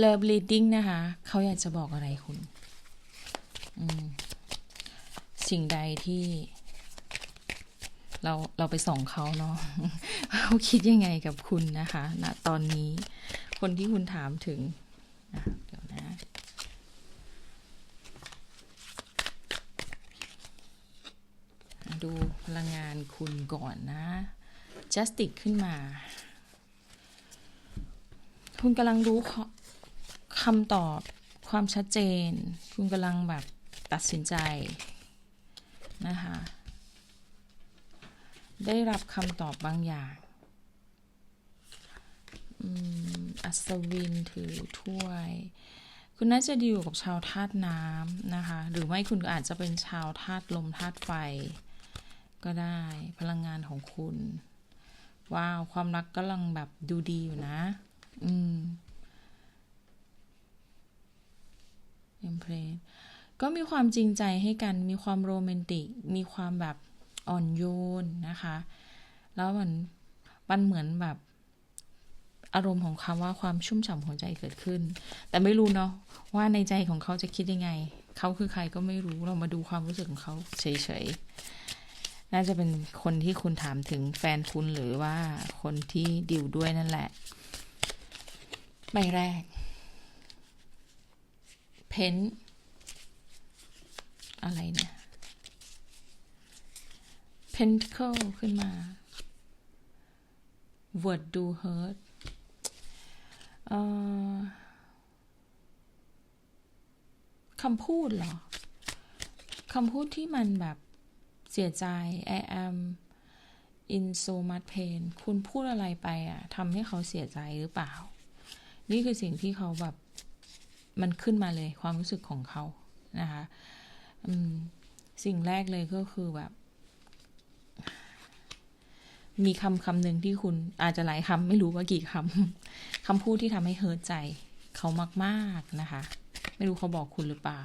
Love Reading นะคะ เขาอยากจะบอกอะไรคุณ สิ่งใดที่ เราเราไปส่องเขาเนาะเขาคิดยังไงกับคุณนะคะณตอนนี้ คนที่คุณถามถึงเดี๋ยวนะดูพลังงานคุณก่อนนะ justice ขึ้นมา คุณกำลังรู้ข้อ คำตอบความชัดเจน คุณกำลังแบบตัดสินใจนะคะ ได้รับคำตอบบางอย่างอัศวินถือถ้วย คุณน่าจะดีอยู่กับชาวธาตุน้ำนะคะ หรือไม่คุณก็อาจจะเป็นชาวธาตุลมธาตุไฟ ก็ได้พลังงานของคุณ ว้าว ความรักกำลังแบบดูดีอยู่นะ อืม เอ็มเพลนก็มีความจริงใจให้กัน มีความโรแมนติก มีความแบบอ่อนโยนนะคะ แล้วมันมันเหมือนแบบอารมณ์ของคำว่าความชุ่มฉ่ำหัวใจเกิดขึ้น แต่ไม่รู้เนาะว่าในใจของเขาจะคิดยังไง เขาคือใครก็ไม่รู้ เรามาดูความรู้สึกของเขาเฉยๆ น่าจะเป็นคนที่คุณถามถึงแฟนคุณหรือว่าคนที่ดิวด้วยนั่นแหละ ใบแรก เพนอะไรเนี่ย pentacle ขึ้นมา word do hurt เอ่อคำพูดเหรอ คำพูดที่มันแบบเสียใจ I am in so much pain คุณพูดอะไรไปอะทำให้เขาเสียใจหรือเปล่า นี่คือสิ่งที่เขาแบบ มันขึ้นมาเลยความรู้สึกของเขานะคะสิ่งแรกเลยก็คือแบบ มีคำคำหนึ่งที่คุณอาจจะหลายคำไม่รู้ว่ากี่คำคำพูดที่ทำให้เฮิร์ตใจเขามากๆนะคะ ไม่รู้เขาบอกคุณหรือเปล่า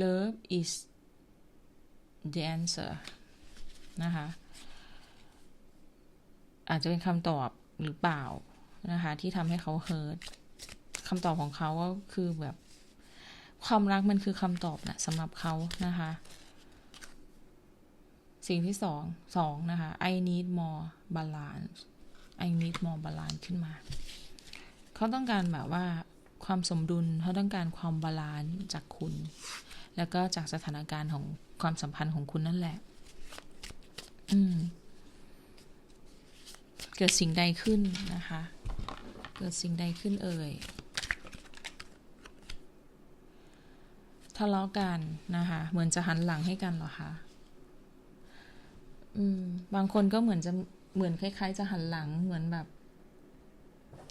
love is the answer นะคะ อาจจะเป็นคำตอบหรือเปล่านะคะ ที่ทำให้เขาเฮิร์ต คำตอบของเขาก็คือแบบ ความรักมันคือคำตอบนะสำหรับเขานะคะ สิ่งที่สองสองนะคะ I need more balance I need more balance ขึ้นมา เขาต้องการแบบว่าความสมดุลเขาต้องการความบาลานซ์จากคุณ แล้วก็จากสถานการณ์ของความสัมพันธ์ของคุณนั่นแหละ อืม เกิดสิ่งใดขึ้นนะคะ เกิดสิ่งใดขึ้นเอ่ย ทะเลาะกันนะคะ เหมือนจะหันหลังให้กันเหรอคะอืม บางคนก็เหมือนจะเหมือนคล้าย ๆ จะหันหลังเหมือนแบบ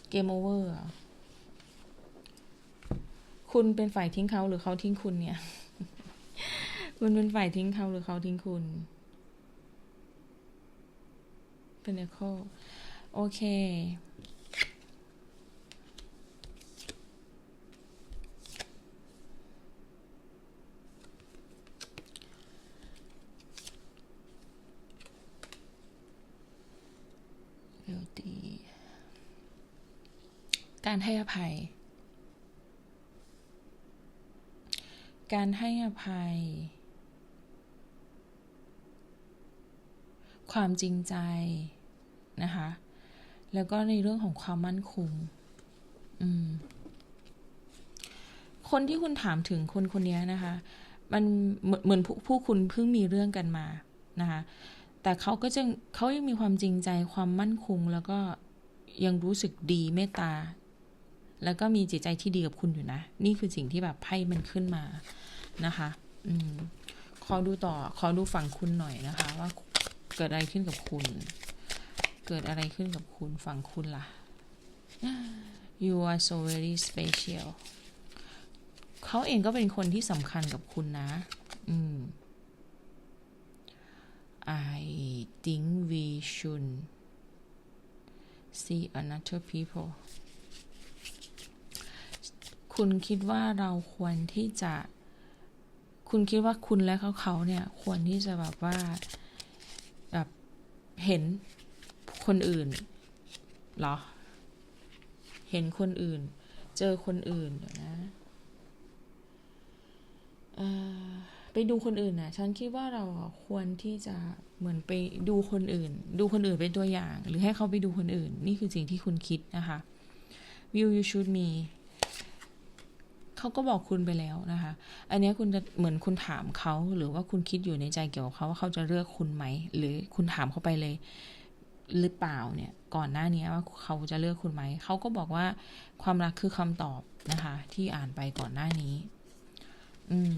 เกมโอเวอร์คุณเป็นฝ่ายทิ้งเขาหรือเขาทิ้งคุณเนี่ย คุณเป็นฝ่ายทิ้งเขาหรือเขาทิ้งคุณ เป็นเอโคโอเค เร็วดีการให้อภัย การให้อภัย ความจริงใจนะคะ แล้วก็ในเรื่องของความมั่นคงอืมคนที่คุณถามถึงคนคนนี้นะคะ มันเหมือนเหมือนผู้ผู้คุณเพิ่งมีเรื่องกันมานะคะ แต่เขาก็จะเขายังมีความจริงใจความมั่นคง แล้วก็ยังรู้สึกดีเมตตา แล้วก็มีจิตใจที่ดีกับคุณอยู่นะ นี่คือสิ่งที่แบบไพ่มันขึ้นมานะคะ อืมขอดูต่อขอดูฝั่งคุณหน่อยนะคะ ว่าเกิดอะไรขึ้นกับคุณ เกิดอะไรขึ้นกับคุณฝั่งคุณล่ะ you are so very special เขาเองก็เป็นคนที่สำคัญกับคุณนะ อืม I think we should see another people คุณคิดว่าเราควรที่จะ คุณคิดว่าคุณและเขาเขาเนี่ย ควรที่จะแบบว่า แบบเห็นคนอื่นเหรอ เห็นคนอื่น เจอคนอื่นเดี๋ยวนะ เอ่อ ไปดูคนอื่นนะฉันคิดว่าเราควรที่จะเหมือนไปดูคนอื่น ดูคนอื่นเป็นตัวอย่าง หรือให้เขาไปดูคนอื่น นี่คือสิ่งที่คุณคิดนะคะ view you should me เขาก็บอกคุณไปแล้วนะคะ อันนี้คุณจะเหมือนคุณถามเขาหรือว่าคุณคิดอยู่ในใจเกี่ยวกับเขาว่าเขาจะเลือกคุณไหม หรือคุณถามเขาไปเลย หรือเปล่าเนี่ย ก่อนหน้านี้ว่าเขาจะเลือกคุณไหม เขาก็บอกว่าความรักคือคำตอบนะคะ ที่อ่านไปก่อนหน้านี้ อืม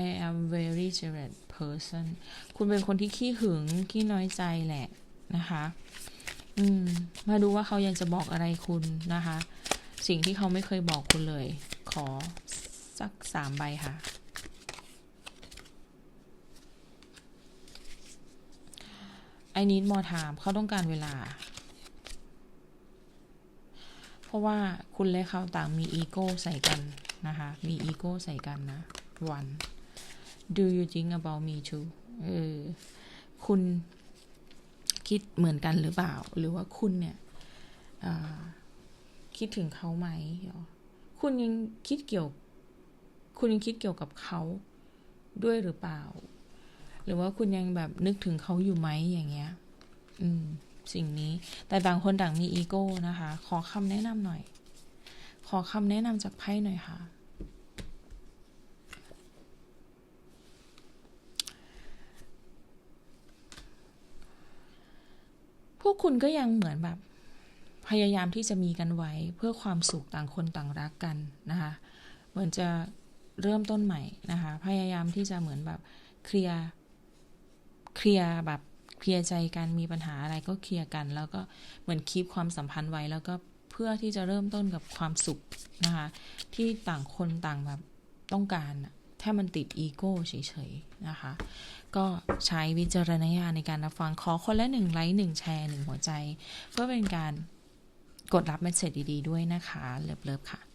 I am very jealous person คุณเป็นคนที่ขี้หึง ขี้น้อยใจแหละนะคะ อืม มาดูว่าเขายังจะบอกอะไรคุณนะคะ สิ่งที่เขาไม่เคยบอกคุณเลย ขอสักสามใบค่ะ I need more time เขาต้องการเวลา เพราะว่าคุณและเขาต่างมีอีโก้ใส่กันนะคะ มีอีโก้ใส่กันนะ one do you think about me too เออ คุณคิดเหมือนกันหรือเปล่า หรือว่าคุณเนี่ยคิดถึงเขาไหม คุณยังคิดเกี่ยว คุณยังคิดเกี่ยวกับเขาด้วยหรือเปล่า หรือว่าคุณยังแบบนึกถึงเขาอยู่ไหมอย่างเงี้ย อืม สิ่งนี้ แต่ต่างคนต่างมีอีโก้นะคะ ขอคำแนะนำหน่อย ขอคำแนะนำจากไพ่หน่อยค่ะ กคุณก็ยังเหมือนแบบ พยายามที่จะมีกันไว้เพื่อความสุขต่างคนต่างรักกันนะคะ เหมือนจะเริ่มต้นใหม่นะคะ พยายามที่จะเหมือนแบบเคลียร์เคลียร์แบบเคลียร์ใจกันมีปัญหาอะไรก็เคลียร์กัน แล้วก็เหมือนคีบความสัมพันธ์ไว้แล้วก็เพื่อที่จะเริ่มต้นกับความสุขนะคะ ที่ต่างคนต่างแบบต้องการอะ ถ้ามันติดอีโก้เฉยๆนะคะ ก็ใช้วิจารณญาณในการรับฟังขอคนละหนึ่งไลค์หนึ่งแชร์หนึ่งหัวใจ เพื่อเป็นการกดรับเมสเซจดีๆด้วยนะคะ เลิฟๆค่ะ